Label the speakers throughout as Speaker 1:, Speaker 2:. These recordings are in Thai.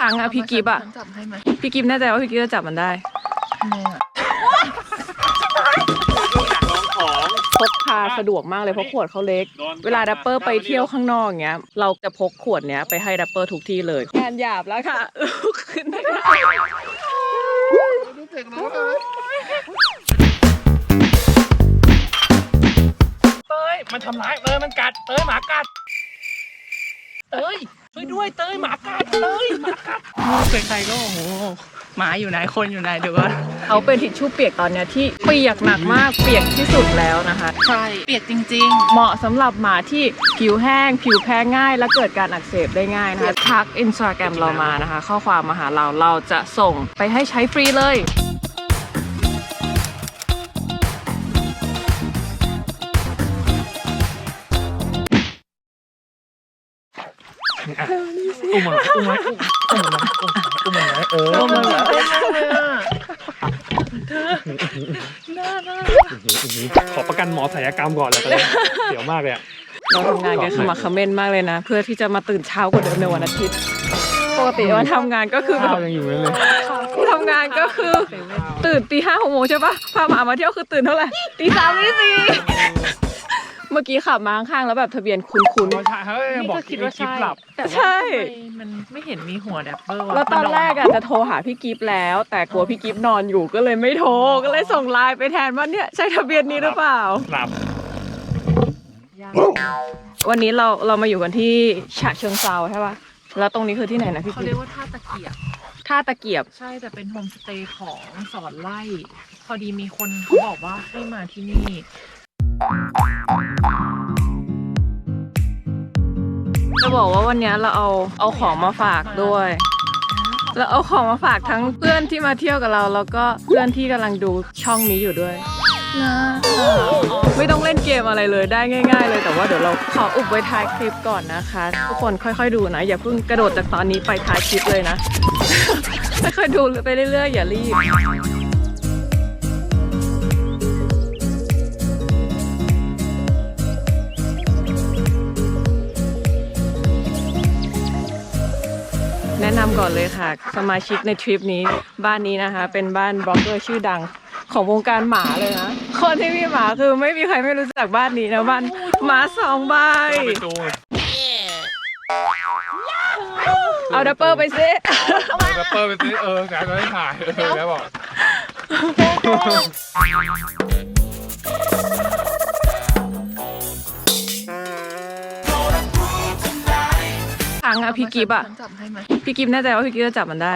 Speaker 1: ครั้งอะพี่กิฟอะ
Speaker 2: ฉันจับให้ไหม
Speaker 1: พี่กิฟแน่ใจว่าพี่กิฟจะจับมันได้
Speaker 2: ทำไมอะ
Speaker 1: พกพาสะดวกมากเลยเพราะขวดเขาเล็ก เวลาดัปเปอร์ไปเที่ยวข้างนอกอย่างเงี้ย เราจะพกขวดเนี้ยไปให้ดัปเปอร์ทุกที่เลยงานหยาบแล้วค่ะลุกขึ้นไม่ได้
Speaker 2: ดูเด็กน้องเลย
Speaker 3: เต้ยมันทำร้ายเต้ยมันกัดเต้ยหมากัดเต้ย ช่วยด้วยเต้ยหมากัดเต้ยหมากัด
Speaker 2: ใครๆก็โอ้โหหมาอยู่ไหนคนอยู่ไหนดูว่า
Speaker 1: เขาเป็นทิชชู่เปียกตอนเนี้ยที่เปียกหนักมากเปียกที่สุดแล้วนะคะ
Speaker 2: ใช่เปียกจริง
Speaker 1: เหมาะสำหรับหมาที่ผิวแห้ง ผิวแพ้ง่าย และเกิดการอักเสบได้ง่ายนะคะทักอินสตาแกรมเรามานะคะ ข้อความมาหาเราเราจะส่งไปให้ใช้ฟรีเลย
Speaker 3: อุ้มมันอุ้มมันอุ้มมันอุ้เออ
Speaker 1: อุ้มมันเหรอ
Speaker 3: ขอประกันหมอศัลยกรรมก่อนเลยตอนนี้เดี๋ยวมากเลยอะ
Speaker 1: เราทำงานกันขมักเขม้นมากเลยนะ เพื่อที่จะมาตื่นเช้ากว่าเดิมในวันอาทิตย์ปกติวันทำงานก็คือแบ
Speaker 3: ข้าว
Speaker 1: บ
Speaker 3: ยังอยู่เลย
Speaker 1: ทำงานก็คือ ตื่นตีห้าหกโมงใช่ปะพาหมามาเที่ยวคือตื่นเท่าไหร่ตีสามตีสี่ เมื่อกี้ขับมาข้างๆแล้วแบบทะเบียนคุ้น
Speaker 3: ใช่เฮ้ย
Speaker 2: ๆ
Speaker 3: บอก
Speaker 2: ก็คิดว่า
Speaker 3: คลิป
Speaker 2: ใช่
Speaker 3: หลับ
Speaker 2: แต่
Speaker 1: ใช่
Speaker 2: ว่าทำไมมันไม่เห็นมีหัวแดปเปอร์
Speaker 1: ๆ
Speaker 2: วะ
Speaker 1: แล้วตอนแรกอะจะโทรหาพี่กิฟแล้ว แต่กลัวพี่กิฟนอนอยู่ก็เลยไม่โทรก็เลยส่งไลน์ไปแทนว่าเนี่ยใช่ทะเบียนนี้หรือเปล่า
Speaker 3: หลับ
Speaker 1: วันนี้เราเรามาอยู่กันที่ฉะเชิงเซาใช่ปะแล้วตรงนี้คือที่ไหนนะพี่
Speaker 2: เขา
Speaker 1: กิ
Speaker 2: เรีย
Speaker 1: ฟ
Speaker 2: กว่าท่าตะเกียบ
Speaker 1: ท่าตะเกียบ
Speaker 2: ใช่แต่เป็นโฮมสเตย์ของสอนไล่ พอดีมีคนเขาบอกว่าให้มาที่นี่
Speaker 1: จะบอกว่าวันนี้เราเอาเอาของมาฝากด้วยแล้วเอาของมาฝากทั้งเพื่อนที่มาเที่ยวกับเรา แล้วก็เพื่อนที่กำลังดูช่องนี้อยู่ด้วยนะไม่ต้องเล่นเกมอะไรเลยได้ง่าย ๆ เลยแต่ว่าเดี๋ยวเราขออุบไว้ท้ายคลิปก่อนนะคะ ทุกคนค่อยๆดูนะ อย่าเพิ่งกระโดดจากตอนนี้ไปท้ายคลิปเลยนะค่อยๆดูไปเรื่อยๆอย่ารีบ แนะนำก่อนเลยค่ะ สมาชิกในทริปนี้บ้านนี้นะคะ เป็นบ้านบล็อกเกอร์ชื่อดังของวงการหมาเลยนะคนที่มีหมาคือไม่มีใครไม่รู้จักบ้านนี้นะบ้านหมาสองใบ
Speaker 3: ไปดู
Speaker 1: เอาดับเปอร์ไปซิ
Speaker 3: แรปเปอร์ไปซื้อเออแกก็ได้ถ่ายเออแกบอก
Speaker 1: ครั้งอะพี่กิฟอะ
Speaker 2: ฉันจับให้ไหม
Speaker 1: พี่กิฟแน่ใจว่าพี่กิฟจะจับมันได้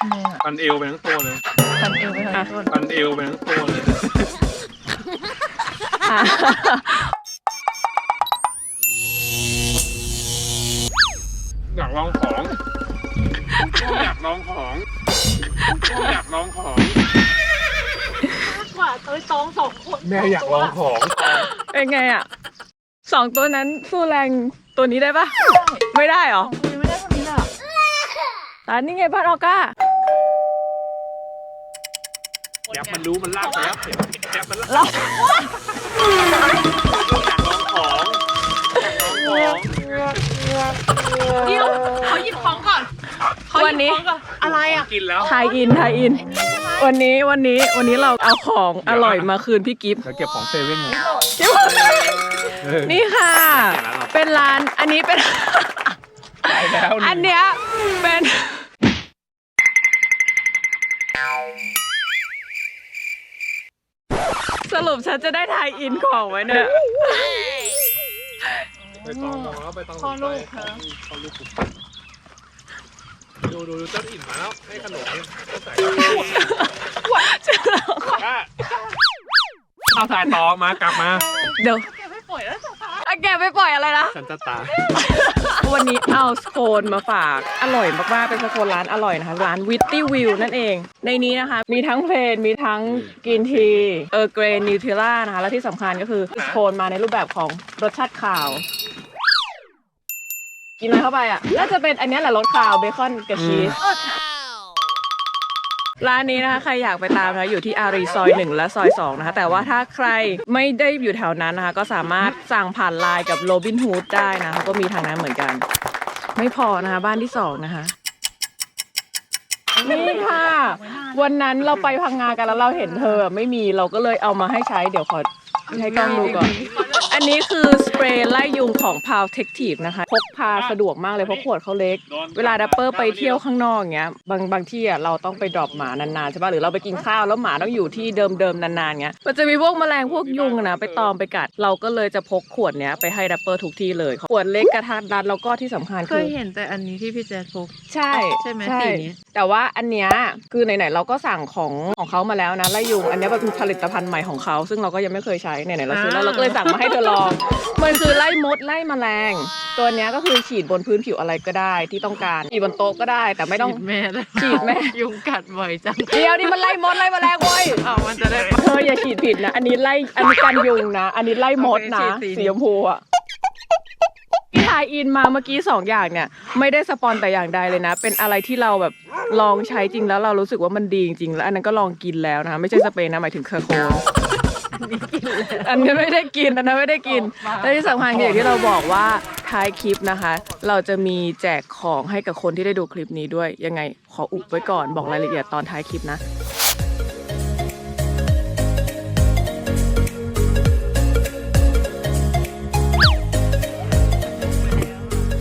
Speaker 2: ทำไมอะ
Speaker 3: ปันเอวไปทั้งตัวเลย
Speaker 2: พันเอวไปทางต้น
Speaker 3: ปันเอวไปทั้งตัวเลย
Speaker 1: อะ
Speaker 3: อยากลองของอยากลองของอยากลองของ
Speaker 2: กว่าเต้ยตองสองคน
Speaker 3: แม่อยากลองของ
Speaker 1: เป็นไงอะสองตัวนั้นสู้แรงตัวนี้ได้ปะไม่ได้หรอ
Speaker 2: คุยไม่ได้เท่านี้อะ
Speaker 1: ตานี่ไงบ้านออก้า
Speaker 3: แกมันรู้มันลากไปแล้วแกมันลาก
Speaker 1: เรา
Speaker 3: อยากลองของอยากลองของ
Speaker 2: เดี๋ยวเขาหยิบของก่อนเขาห
Speaker 1: วัน
Speaker 2: ยิบ
Speaker 1: นี้
Speaker 2: ของก่อนอะไรอะ
Speaker 3: กินแล้ว
Speaker 1: ไทยอินไทยอิน วันนี้วันนี้วันนี้เราเอาของอร่อยมาคืนพี่กิฟต์
Speaker 3: เดี๋ยวเก็บของเซเว่นไง
Speaker 1: กิฟต์นี่ค่ะ เป็นร้านอันนี้เป็น
Speaker 3: ไปแล้ว
Speaker 1: อันเนี้ยเป็น สรุปฉันจะได้ไทยอินของไว้เนี่ย
Speaker 3: ไปตองมองแล้วไปตอง
Speaker 2: พ่อลูกเธอ
Speaker 3: พ่อลูกดูดูดูเจ้าถิ่นมาแล้วให้ขนมก็ใส่ก็เอาถ่ายต่อมากลับมา
Speaker 1: เดี๋ยว
Speaker 2: แกไม่ปล่อยแล้วสักพัก
Speaker 1: อะแกไปปล่อยอะไรนะ
Speaker 3: ฉันจะตาย
Speaker 1: วันนี้เอาสโคนมาฝากอร่อยมากๆเป็นสโคนร้านอร่อยนะคะ ร้านวิตตี้วิวนั่นเอง ในนี้นะคะ มีทั้งเพลนมีทั้งกินทีเออเกรนนิวเทล่านะคะ และที่สำคัญก็คือสโคนมาในรูปแบบของรสชาติข่าว กินอะไรเข้าไปอะน่าจะเป็นอันนี้แหละรสข่าวเบคอนกับชีส ร้านนี้นะคะใครอยากไปตามนะอยู่ที่อารีซอย 1 และซอย2นะคะแต่ว่าถ้าใครไม่ได้อยู่แถวนั้นนะคะ ก็สามารถสั่งผ่านไลน์กับโรบินฮูดได้นะคะก็มีทางนั้นเหมือนกัน ไม่พอนะคะบ้านที่สองนะคะนี่ค่ะ วันนั้นเราไปพังงากันแล้วเราเห็นเธอไม่มีเราก็เลยเอามาให้ใช้เดี๋ยวขอให้กล้องดูก่อนอันนี้คือสเปรย์ไล่ยุงของ p a l t e c t i v e นะคะพกพาสะดวกมากเลยเพราะขวดเขาเล็ก เวลาดัปเปอร์ไปเที่ยวข้างนอกอย่างเงี้ยบางบางที่อะเราต้องไปดรอปหมานานๆใช่ป่ะหรือเราไปกินข้าวแล้วหมาต้องอยู่ที่เดิมๆนานๆเงี้ยมันจะมีพวกแมลงพวกยุงอะนะไปตอมไปกัด เราก็เลยจะพกขวดเนี้ยไปให้ดัปเปอร์ทุกที่เลยขวดเล็กกระทัดรัดแล้วก็ที่สำคัญ
Speaker 2: เค
Speaker 1: คื
Speaker 2: ย
Speaker 1: อ
Speaker 2: เห็นแต่อันนี้ที่พี่แจ๊ดพก
Speaker 1: ใช่
Speaker 2: ใช่ไหม
Speaker 1: ใช่
Speaker 2: สีนี้
Speaker 1: แต่ว่าอันเนี้ยคือไหนๆเราก็สั่งของของเขามาแล้วนะไล่ยุงอันเนี้ยเป็นผลิตภัณฑ์ใหม่ของเขาซึ่งเราก็ยังไม่เคยใช้ไหนๆเราซื้อแล้วเราก็เลยสั่งมาให้เธอลอง มันคือไล่มดไล่แมลง ตัวเนี้ยก็คือฉีดบนพื้นผิวอะไรก็ได้ที่ต้องการ ฉีดบนโต๊ะก็ได้ แต่ไม่ต้อง
Speaker 2: ฉีดแม่ได้
Speaker 1: ฉีดแม่
Speaker 2: ยุงกัดบ่อยจัง
Speaker 1: เดียวนี่มันไล่มดไล่แมลงเว้ย
Speaker 2: เอามันจะได้
Speaker 1: เธออย่าฉีดผิดนะ อันนี้ไล่ อันนี้กันยุงนะ อันนี้ไล่มดนะ
Speaker 2: โอเคฉีดสี
Speaker 1: สีชมพูอะที่ทายอินมาเมื่อกี้สองอย่างเนี่ย ไม่ได้สปอนแต่อย่างใดเลยนะ เป็นอะไรที่เราแบบลองใช้จริงแล้วเรารู้สึกว่ามันดีจริงๆแล้วอันนั้นก็ลองกินแล้วนะ ไม่ใช่สเปรย์นะหมายถึงเคอร์โคน อันนี้ไม่ได้กินอันนั้นไม่ได้กินและที่สำคัญคืออย่างที่เราบอกว่าท้ายคลิปนะคะ เราจะมีแจกของให้กับคนที่ได้ดูคลิปนี้ด้วย ยังไงขออุบไว้ก่อนบอกรายละเอียดตอนท้ายคลิปนะ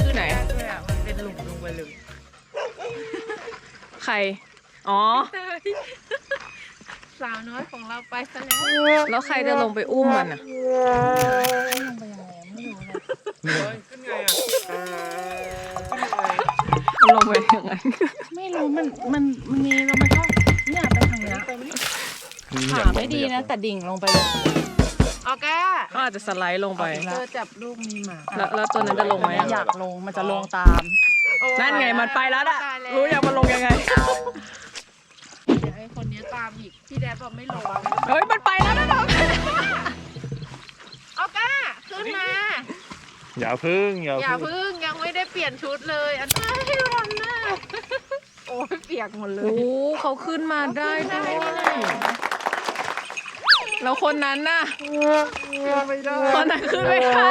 Speaker 1: คือไหน
Speaker 2: มันเป็นหลุมลงไปเลย
Speaker 1: ใคร อ๋อ
Speaker 2: สาวน้อยของเราไปซะแล้ว
Speaker 1: แล้วใครจะลงไปอุ้มมันอะ
Speaker 3: ขึ้นไงอะ
Speaker 1: มันลงไปยังไง
Speaker 2: ไม่รู้มันมันมันมีแล้วมันก็เนี่ยไปทางเนี้ยขาไม่ดีนะ แต่ดิ่งลงไปเลยโอเค
Speaker 1: ก็อาจจะสไลด์ลงไป
Speaker 2: เธอจับลูกมีหมา
Speaker 1: แล้วแล้วตัวนั้นจะลงไหม
Speaker 2: อ
Speaker 1: อะ
Speaker 2: ยากลงมันจะลงตาม
Speaker 1: นั่นไงมันไปแล้วน่ะรู้ยังมันลงยังไง
Speaker 2: เดี๋ ยวไอ้คนเนี้ยตามอีกพี่แดบบอกไม่ลง
Speaker 1: เฮ้ยมันไปแล้วนะน้อง
Speaker 2: โอเคขึ้นมา
Speaker 3: อย่าพึ่งอย่า
Speaker 2: อย่า
Speaker 3: พึ่ง
Speaker 2: พึ่งยังไม่ได้เปลี่ยนชุดเลยอันนี้ให้รันนะโอ้ยเปียกหมดเล
Speaker 1: โอ้
Speaker 2: ย
Speaker 1: เขาขึ้นมาได้ด้วยแล้วคนนั้นน่ะ
Speaker 2: ไม่ได้
Speaker 1: คนนั้นขึ้นไม่ได้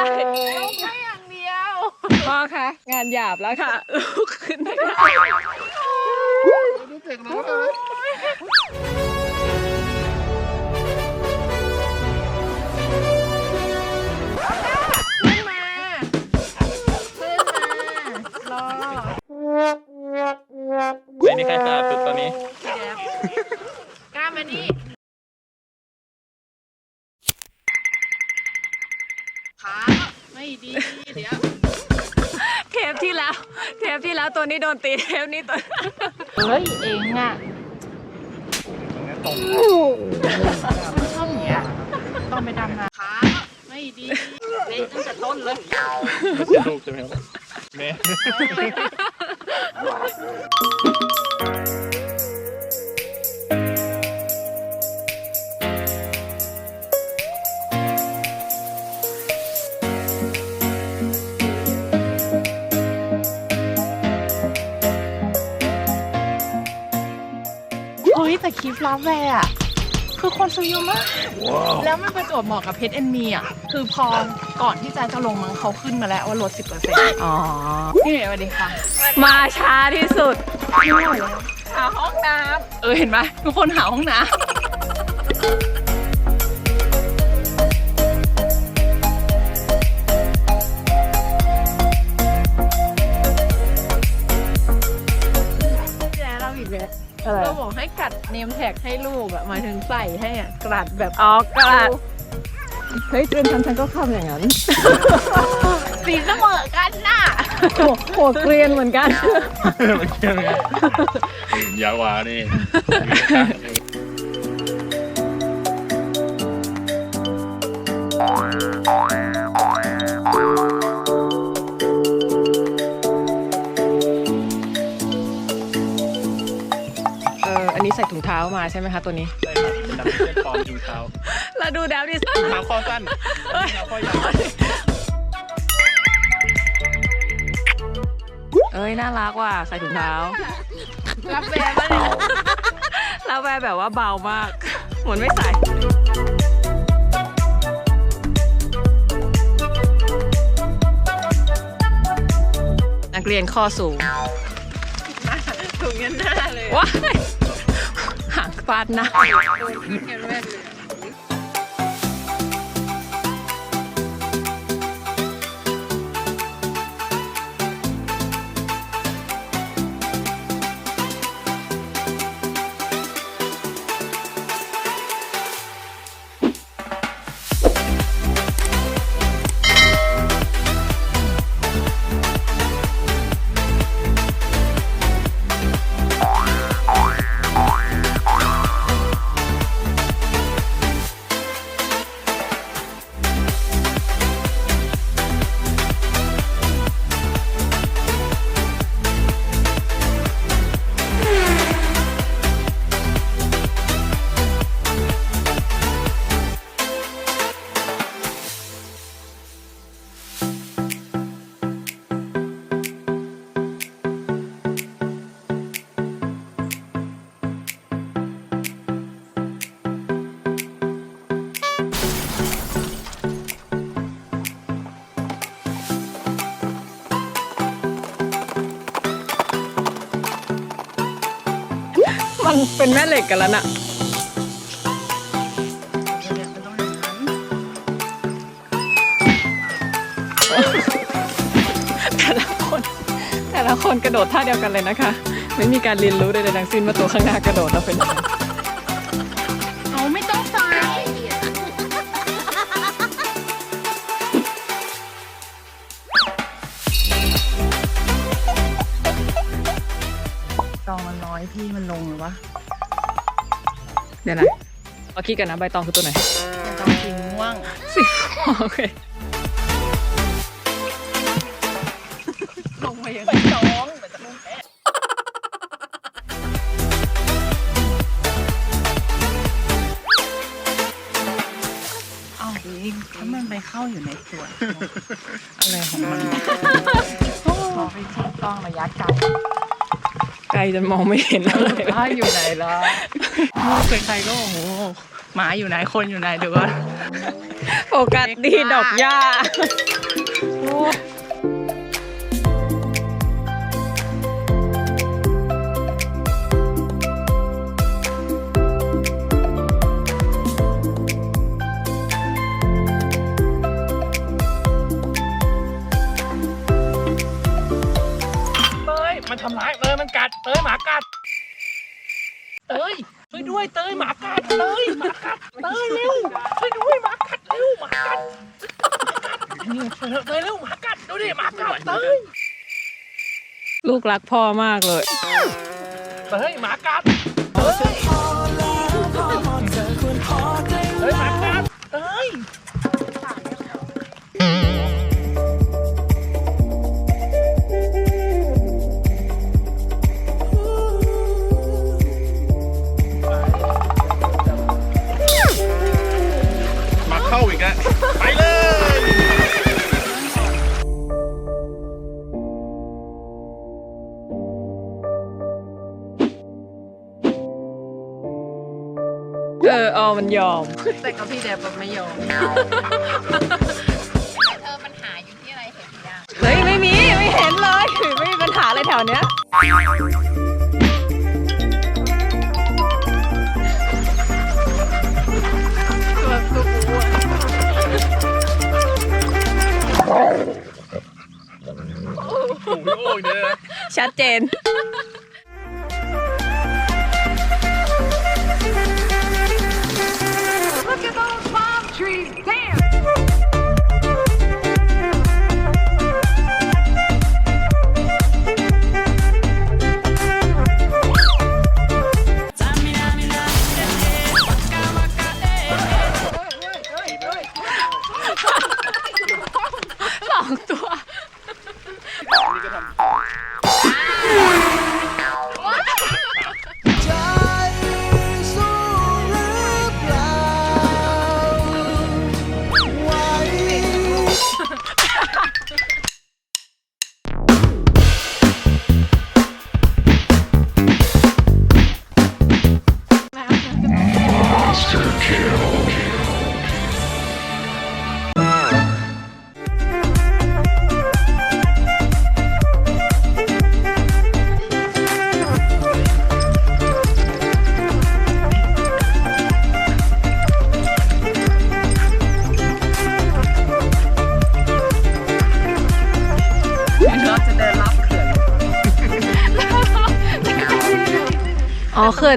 Speaker 2: ลงแค่อย่างเดียว
Speaker 1: พ่อคะงานหยาบแล้วค่ะลูกขึ้นไม่ได้
Speaker 3: ดูเด็กน้องเลย
Speaker 2: ขึ้นมาขึ้นมารอ
Speaker 3: ไม่มีใครสาบสุดตอนนี้
Speaker 2: พี่แดบกล้ามานี่ขาไม่ดีเดี๋ยว
Speaker 1: เทปที่แล้ว เทปที่แล้วตัวนี้โดนตีเทปนี้ตัว
Speaker 2: เฮ้ย เองอะ ชอบอย่างเงี้ยต้องไปดำนาขาไม่ดีเละตั้งแต่ต้นเลย
Speaker 3: ไม่ใช่ลูกใช่ไหมครับแม่
Speaker 2: คลิปลับแวร์อะคือคนซื้อเยอะมาก แล้วมันประจวบเหมาะกับเพชรเอ็นมีอะ คือพอก่อนที่แจะจะลงมั้งเขาขึ้นมาแล้วว่าลด10%
Speaker 1: อ๋อ
Speaker 2: พี่เมย์สวัสดีค่ะ
Speaker 1: มาช้าที่สุด
Speaker 2: หาห้องน้ำเออเห็นไหมทุกคนหาห้องน้ำ อีกแล้ว
Speaker 1: อะไร
Speaker 2: เราบอกให้กัดเนมแท็กให้ลูกอะหมายถึงใส่ให้อะกรัดแบบ
Speaker 1: อ๋อกระดาษเฮ้ยเป็นฉันฉันก็ทำอย่างนั้น
Speaker 2: สีเสมอกันน่ะ
Speaker 1: โหโหดเกรียนเหมือนกัน
Speaker 3: มันเกี่ยวไงยาวกว่านี่
Speaker 1: เอออันนี้ใส่ถุงเท้ามาใช่ไหมคะตัวนี้
Speaker 3: ใช่ครับเป็นดับเบิลฟอร์มยูเท้า
Speaker 1: แล้วดูแดวดิ
Speaker 3: ขาข้อสั้นขาข้อยาว
Speaker 1: เอ้ยน่ารักว่ะใส่ถุงเท้า
Speaker 2: รับแบร์มาเนี่ย
Speaker 1: แล้วแวร์แบบว่าเบามาก เหมือนไม่ใส่นักเรียนข้อสูง
Speaker 2: ถุงยันหน้าเลย
Speaker 1: ว้าย หาฟาดหน้ามั งเป็นแม่เหล็กกันแล้วน่ะแต่ละคน แต่ละคนกระโดดท่าเดียวกันเลยนะคะ ไม่มีการเรียนรู้ใดๆทั้งสิ้นว่าตัวข้างหน้ากระโดดเราเป็นยังไง
Speaker 2: องมันน้อยพี่มันลงหรือวะ
Speaker 1: เดี๋ยวนะเอาคิดกันนะใบตองคือตัวไหน
Speaker 2: มันต้องสีม่วง
Speaker 1: สีโอเค
Speaker 2: ลงมาอย่างนี้ตองเหมือนจะลงแพ้อ้าวดิถ้ามันไปเข้าอยู่ในสวนอะไรของมันพอไปที่กล้องระยะไกล
Speaker 1: ไกลจนมองไม่เห็นอะไรเลย
Speaker 2: ว่าอยู่ไหนล่ะลูกใครๆก็โอ้โหหมาอยู่ไหนคนอยู่ไหนเดี๋ยวก่อน
Speaker 1: โฟกัสดีดอกหญ้า
Speaker 4: ทำร้ายเต้ยมันกัดเต้ยหมากัดเต้ยช่วยด้วยเต้ยหมากัดเต้ยหมากัดเต้ยเร็วช่วยด้วยหมากัดเร็วหมากัดนี่ช่วยเถอะเต้ยเร็วหมากัดดูดิหมากัดเต้ย
Speaker 1: ลูกรักพ่อมากเลย
Speaker 4: เต้ยหมากัดเต้ยเต้ยหมากัดเต้ย
Speaker 3: ไปเลย
Speaker 1: เออออมันยอม
Speaker 2: แต่กับพี่แดบแบบไม่ยอม
Speaker 1: เฮ้ย ไม่มี ไม่เห็นเลย ไม่มีปัญหาอะไรแถวเนี้ย
Speaker 3: โอ้โหโอ้ยเนี่ยนะ
Speaker 1: ชัดเจน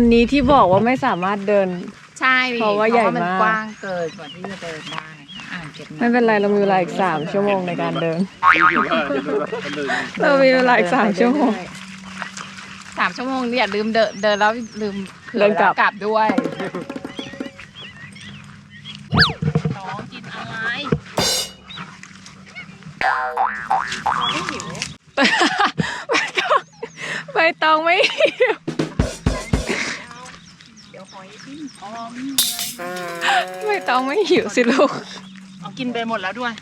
Speaker 3: น
Speaker 1: นี้ที่บอกว่าไม่สามารถเดิน
Speaker 2: ใช่
Speaker 1: เพราะว่าใหญ่มาก
Speaker 2: นกว้างเกินกว่าที่จะเดินได้อ่างเก็บน้ำ
Speaker 1: ไม่เป็นไรเรามีเวลาอีกสามชั่วโมงในการเดิน
Speaker 5: อยู่ว่าจะดูว่ามันเลย
Speaker 1: เรามีเวลาอีกสามชั่วโมง
Speaker 2: สามชั่วโมงอย่าลืมเดินเดินแล้วลืมผื่อ
Speaker 1: เดินกลับ
Speaker 2: แล้วกลับด้วยน้องกินอะไร
Speaker 1: ใบตองไม่หิว
Speaker 2: เดี๋ยว หอยปิ้งอ๋อ
Speaker 1: ใบตองไม่หิวสิลูก
Speaker 2: เอากินไปหมดแล้วด้วย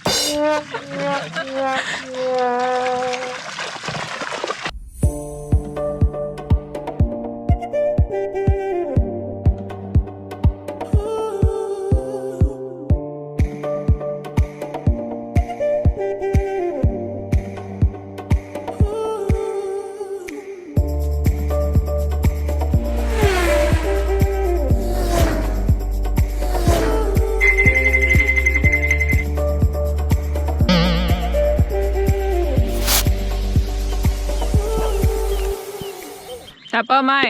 Speaker 1: แต่เป้าไม่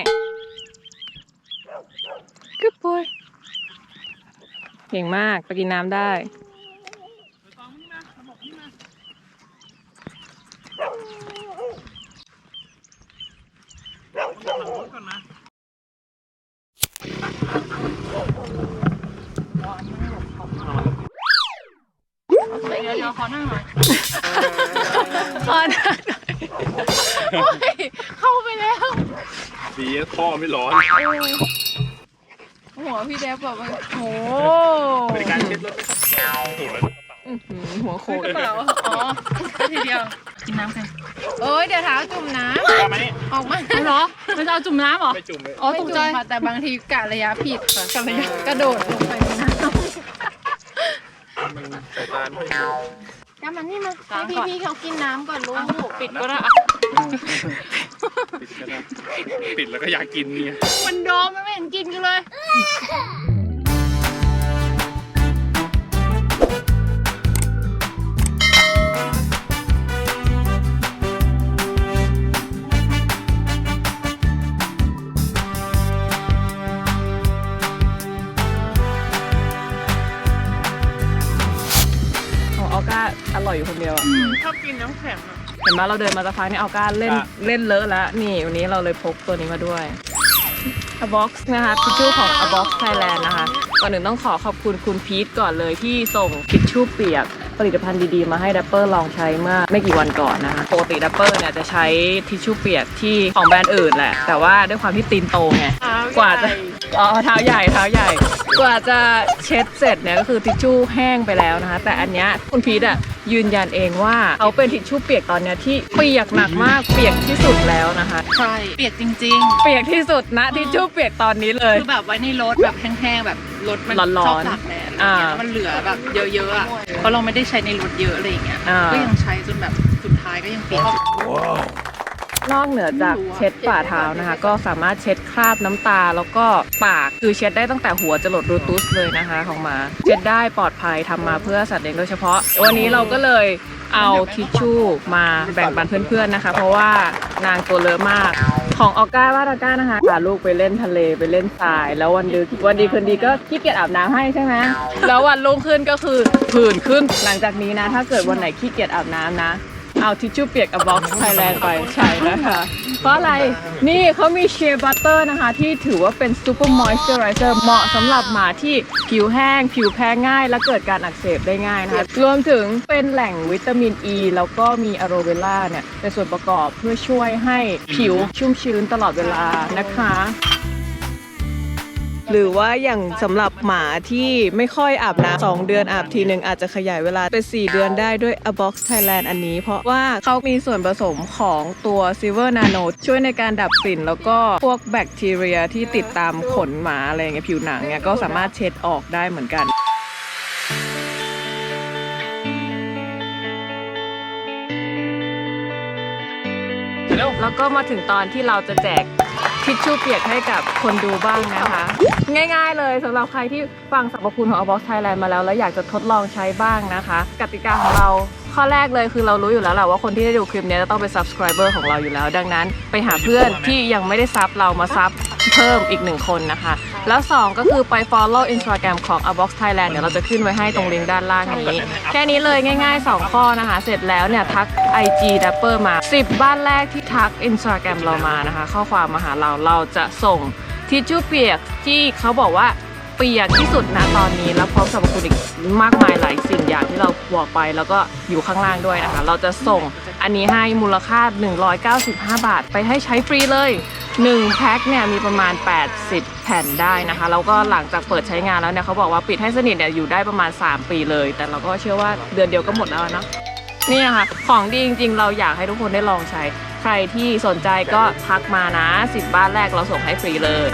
Speaker 1: Good boy เก่งมากไปกินน้ำได้
Speaker 2: เดี๋ยวเดี๋ยวขอนั่งหน่อย
Speaker 1: ขอนั่ง
Speaker 2: โอ้ยเข้าไปแล้ว
Speaker 5: ดีนะท่อไม่ร้อน
Speaker 2: หัวพี่เดฟแบบว่าโอ้
Speaker 5: เป็นการเช็ดรถถูกแล้ว
Speaker 1: อื้อหือหัวโคก
Speaker 2: กระเป๋าอ๋อทีเดียว กินน้ำกัน
Speaker 1: โอ้ยเดี๋ยวเท้าจุ่มน้
Speaker 5: เอามานี่
Speaker 2: ออกมาเหรอไม่จะเอาจุ่มน้ำเหรอ
Speaker 5: ไม่จุ่มเลย
Speaker 2: อ๋อตกใจแต่บางทีกะระยะผิดค่ะกะระยะกระโดดลงไปในน้ำ
Speaker 5: สายตาไม่ดี
Speaker 2: น้ำมันนี่มาให้พี่ๆเขากินน้ำก่อนลูกำ
Speaker 1: ปิดก็ได้
Speaker 5: ปิดก็ได้ปิดแล้วก็อยากกินเนี่ย
Speaker 2: มันโดมมันไม่เห็นกินกันเลย
Speaker 1: ของออก้าอร่อยอยู่คนเดียวอะ ไหมเราเดินมาสักพักนี่ออก้าเล่นเล่นเลอะแล้วนี่วันนี้เราเลยพกตัวนี้มาด้วย a box นะคะทิชชู่ของ a box Thailand นะคะก่อนหนึ่งต้องขอขอบคุณคุณพีทก่อนเลยที่ส่งทิชชู่เปียก ผลิตภัณฑ์ดีๆ มาให้ดัปเปอร์ลองใช้เมื่อไม่กี่วันก่อนนะคะปกติดัปเปอร์เนี่ยจะใช้ทิชชู่เปียกที่ของแบรนด์อื่นแหละ แต่ว่าด้วยความที่ตีนโตไงกว่าจะอ๋อเท้าใหญ่เท้าใหญ่ กว่าจะเช็ดเสร็จเนี่ยก็คือทิชชู่แห้งไปแล้วนะคะ แต่อันเนี้ยคุณพีทอะยืนยันเองว่าเขาเป็นทิชชู่เปียกตอนเนี้ยที่เปียกหนักมากเปียกที่สุดแล้วนะคะ
Speaker 2: ใช่ เปียกจริง
Speaker 1: เปียกที่สุดนะทิชชู่เปียกตอนนี้เล
Speaker 2: ๆ
Speaker 1: ย
Speaker 2: คือแบบไว้ในรถแบบแห้งๆแบบ รถมัน
Speaker 1: ร้อนๆ
Speaker 2: ชอบตากแดดอะไรเงี้ย
Speaker 1: อ่า
Speaker 2: แล้วมันเหลือแบบเยอะๆอะเพราะเราไม่ได้ใช้ในรถเยอะอะไรอย่างเงี้ย
Speaker 1: อ่า
Speaker 2: ก็ยังใช้จนแบบสุดท้ายก็ยังเปียก
Speaker 1: นอกเหนือจากเช็ดฝ่าเท้านะคะ ก็สามารถเช็ดคราบน้ำตาแล้วก็ปากคือเช็ดได้ตั้งแต่หัวจรดรูทูสเลยนะคะของหมา เช็ดได้ปลอดภัยทำมาเพื่อสัตว์เลี้ยงโดยเฉพาะ วันนี้เราก็เลยเอาทิชชู่มาแบ่งปันเพื่อนๆนะคะ เพราะว่านางตัวเลอะมาก ของออก้าว่าออก้านะคะพาลูกไปเล่นทะเลไปเล่นทราย แล้ววันดีวันดีคืนดีก็ขี้เกียจอาบน้ำให้ใช่ไหมแล้ววันรุ่งขึ้นก็คือผื่นขึ้นหลังจากนี้นะ ถ้าเกิดวันไหนขี้เกียจอาบน้ำนะ เอาทิชชู่เปียกกับบ็อกซ์ไทยแลนด์ไปใช้นะคะ เพราะอะไร นี่เขามีเชียร์บัตเตอร์นะคะ ที่ถือว่าเป็นซูเปอร์มอยส์เจอไรเซอร์เหมาะสำหรับหมาที่ผิวแห้ง ผิวแพ้ง่าย และเกิดการอักเสบได้ง่ายนะคะ รวมถึงเป็นแหล่งวิตามินอ e, ีแล้วก็มีอะโรเวล่าเนี่ยเป็นส่วนประกอบเพื่อช่วยให้ผิวชุ่มชื้นตลอดเวลานะคะ หรือว่าอย่างสำหรับหมาที่ไม่ค่อยอาบน้ำสองเดือนอาบทีหนึ่งอาจจะขยายเวลาเป็น 4 เดือนได้ด้วย A Box Thailand อันนี้ เพราะว่าเขามีส่วนผสมของตัว Silver Nano ช่วยในการดับกลิ่นแล้วก็พวกแบคทีเรียที่ติดตามขนหมาอะไรเงี้ยผิวหนังเนี่ยก็สามารถเช็ดออกได้เหมือนกันแล้วก็มาถึงตอนที่เราจะแจก ทิชชู่เปียกให้กับคนดูบ้างนะคะ ง่ายๆเลยสำหรับใครที่ฟังสรรพคุณของ a b o x Thailand มาแล้ว แล้วอยากจะทดลองใช้บ้างนะคะ กติกาของเราข้อแรกเลยคือเรารู้อยู่แล้วแหละว่าคนที่ได้ดูคลิปนี้จะต้องเป็น subscriber ของเราอยู่แล้ว ดังนั้น ไปหาเพื่อนที่ยังไม่ได้ซับเรามาซับ เพิ่มอีกหนึ่งคนนะคะ แล้ว 2 ก็คือไป follow Instagram ของ a box Thailand เดี๋ยวเราจะขึ้นไว้ให้ตรงลิงก์ด้านล่างนี้ แค่นี้เลยง่าย ๆ 2 ข้อนะคะ เสร็จแล้วเนี่ย ทัก IG Dapper มา 10 บ้านแรกที่ทัก Instagram เรามานะคะ ข้อความมาหาเราเราจะส่งทิชชู่เปียกที่เขาบอกว่าเปียกที่สุดนะตอนนี้แล้วพร้อมสรรพคุณอีกมากมายหลายสิ่งอย่างที่เราบอกไปแล้วก็อยู่ข้างล่างด้วยนะคะ เราจะส่งอันนี้ให้มูลค่า 195 บาท ไปให้ใช้ฟรีเลย 1แพ็คเนี่ยมีประมาณ 80 แผ่นได้นะคะ แล้วก็หลังจากเปิดใช้งานแล้วเนี่ยเขาบอกว่าปิดให้สนิทเนี่ยอยู่ได้ประมาณ 3 ปีเลย แต่เราก็เชื่อว่าเดือนเดียวก็หมดแล้วเนาะนี่นะคะของดีจริง ๆ เราอยากให้ทุกคนได้ลองใช้ ใครที่สนใจก็ทักมานะ 10 บ้านแรกเราส่งให้ฟรีเลย